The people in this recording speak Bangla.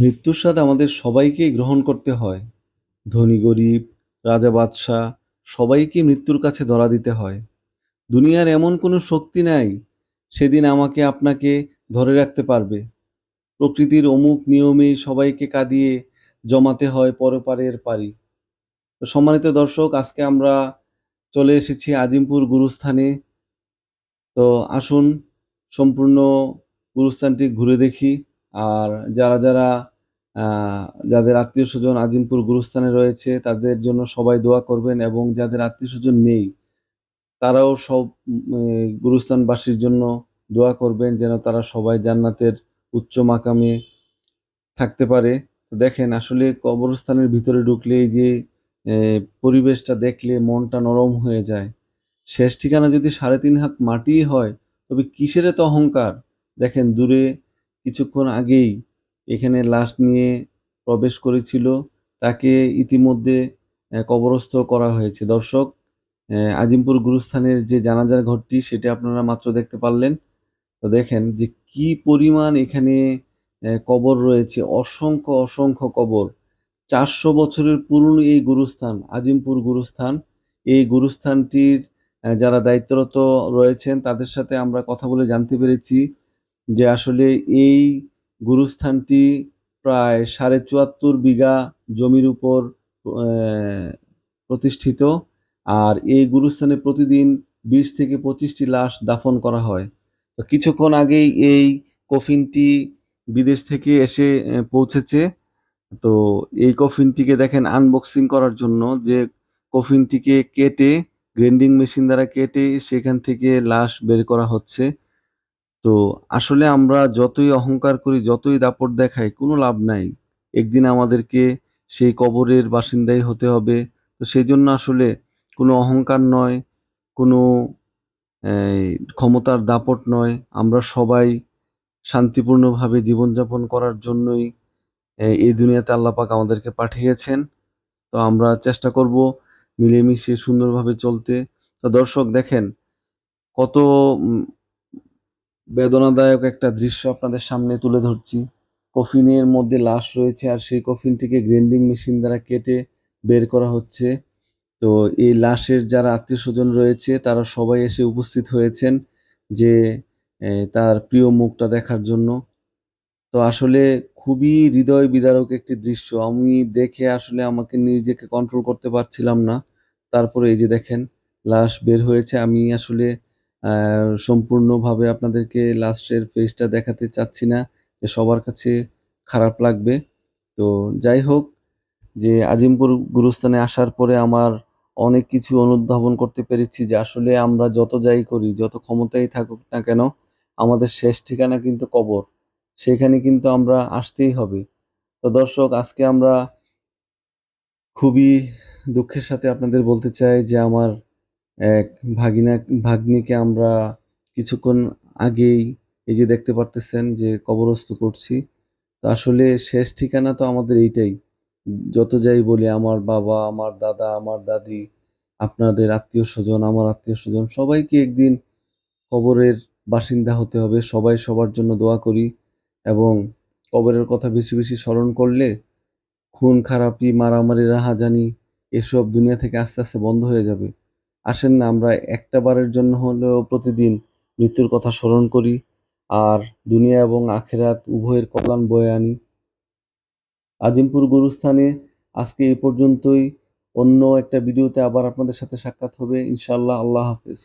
মৃত্যুর স্বাদ আমাদের সবাইকেই গ্রহণ করতে হয়। ধনী, গরিব, রাজা, বাদশাহ সবাইকে মৃত্যুর কাছে ধরা দিতে হয়। দুনিয়ার এমন কোনো শক্তি নাই, সেদিন আমাকে আপনাকে ধরে রাখতে পারবে। প্রকৃতির অমুক নিয়মেই সবাইকে কাঁদিয়ে জমাতে হয় পরপারের পারি। তো সম্মানিত দর্শক, আজকে আমরা চলে এসেছি আজিমপুর গুরুস্থানে। তো আসুন, সম্পূর্ণ গুরুস্থানটি ঘুরে দেখি। আর যারা যারা যাদের আত্মীয় স্বজন আজিমপুর গুরুস্থানে রয়েছে, তাদের জন্য সবাই দোয়া করবেন এবং যাদের আত্মীয় স্বজন নেই, তারাও সব গুরুস্থানবাসীর জন্য দোয়া করবেন যেন তারা সবাই জান্নাতের উচ্চ মাকামে থাকতে পারে। দেখেন, আসলে কবরস্থানের ভিতরে ঢুকলে এই যে পরিবেশটা দেখলে মনটা নরম হয়ে যায়। শেষ ঠিকানা যদি সাড়ে তিন হাত মাটি হয়, তবে কিসের এত অহংকার? দেখেন, দূরে কিছুক্ষণ আগেই এখানে লাশ নিয়ে প্রবেশ করেছিল। তাকে ইতিমধ্যে কবরস্থ করা হয়েছে। দর্শক আজিমপুর গুরুস্থানের যে জানাজার ঘরটি, সেটা আপনারা মাত্র দেখতে পারলেন। তো দেখেন যে কি পরিমাণ এখানে কবর রয়েছে। অসংখ্য অসংখ্য কবর। চারশো বছরের পুরনো এই গুরুস্থান, আজিমপুর গুরুস্থান। এই গুরুস্থানটির যারা দায়িত্বরত রয়েছেন, তাদের সাথে আমরা কথা বলে জানতে পেরেছি। যে আসলে এই গুরুস্থানটি প্রায় সাড়ে চুয়াত্তর বিঘা জমির উপর প্রতিষ্ঠিত। আর এই গুরুস্থানে প্রতিদিন বিশ থেকে পঁচিশটি লাশ দাফন করা হয়। তো কিছুক্ষণ আগেই এই কফিনটি বিদেশ থেকে এসে পৌঁছেছে। তো এই কফিনটিকে দেখেন আনবক্সিং করার জন্য যে কফিনটিকে কেটে গ্রেন্ডিং মেশিন দ্বারা কেটে সেখান থেকে লাশ বের করা হচ্ছে। তো আসলে আমরা যতই অহংকার করি, যতই দাপট দেখাই, কোনো লাভ নাই। একদিন আমাদেরকে সেই কবরের বাসিন্দাই হতে হবে। তো সেই জন্য আসলে কোনো অহংকার নয়, কোনো ক্ষমতার দাপট নয়। আমরা সবাই শান্তিপূর্ণভাবে জীবনযাপন করার জন্যই এই দুনিয়াতে আল্লাহ পাক আমাদেরকে পাঠিয়েছেন। তো আমরা চেষ্টা করব মিলেমিশে সুন্দরভাবে চলতে। তো দর্শক দেখেন, কত বেদনাদায়ক একটা দৃশ্য আপনাদের সামনে তুলে ধরছি। কফিনের মধ্যে লাশ রয়েছে আর সেই কফিনটিকে গ্রেন্ডিং মেশিন দ্বারা কেটে বের করা হচ্ছে। তো এই লাশের যারা আত্মীয় স্বজন রয়েছে, তারা সবাই এসে উপস্থিত হয়েছেন যে তার প্রিয় মুখটা দেখার জন্য। তো আসলে খুবই হৃদয় বিদারক একটি দৃশ্য। আমি দেখে আসলে আমাকে নিজেকে কন্ট্রোল করতে পারছিলাম না। তারপরে এই যে দেখেন, লাশ বের হয়েছে। আমি আসলে সম্পূর্ণভাবে আপনাদেরকে লাস্টের ফেসটা দেখাতে চাচ্ছি না, যে সবার কাছে খারাপ লাগবে। তো যাই হোক, যে আজিমপুর গুরুস্থানে আসার পরে আমার অনেক কিছু অনুধাবন করতে পেরেছি যে আসলে আমরা যত যাই করি, যত ক্ষমতাই থাকুক না কেন, আমাদের শেষ ঠিকানা কিন্তু কবর। সেখানে কিন্তু আমরা আসতেই হবে। তো দর্শক, আজকে আমরা খুবই দুঃখের সাথে আপনাদের বলতে চাই যে আমার এক ভাগিনা, ভাগ্নিকে আমরা কিছুক্ষণ আগেই এই যে দেখতে পারতেছেন যে কবরস্থ করছি। তো আসলে শেষ ঠিকানা তো আমাদের এইটাই। যত যাই বলি, আমার বাবা, আমার দাদা, আমার দাদি, আপনাদের আত্মীয় স্বজন, আমার আত্মীয় স্বজন, সবাইকে একদিন কবরের বাসিন্দা হতে হবে। সবাই সবার জন্য দোয়া করি এবং কবরের কথা বেশি বেশি স্মরণ করলে খুন, খারাপি, মারামারি, রাহাজানি এসব দুনিয়া থেকে আস্তে আস্তে বন্ধ হয়ে যাবে। আসেন না, আমরা একটা বারের জন্য হলেও প্রতিদিন মৃত্যুর কথা স্মরণ করি আর দুনিয়া এবং আখেরাত উভয়ের কল্যাণ বয়ে আনি। আজিমপুর গুরুস্থানে আজকে এই পর্যন্তই। অন্য একটা ভিডিওতে আবার আপনাদের সাথে সাক্ষাৎ হবে। ইনশাল্লাহ আল্লাহ হাফেজ।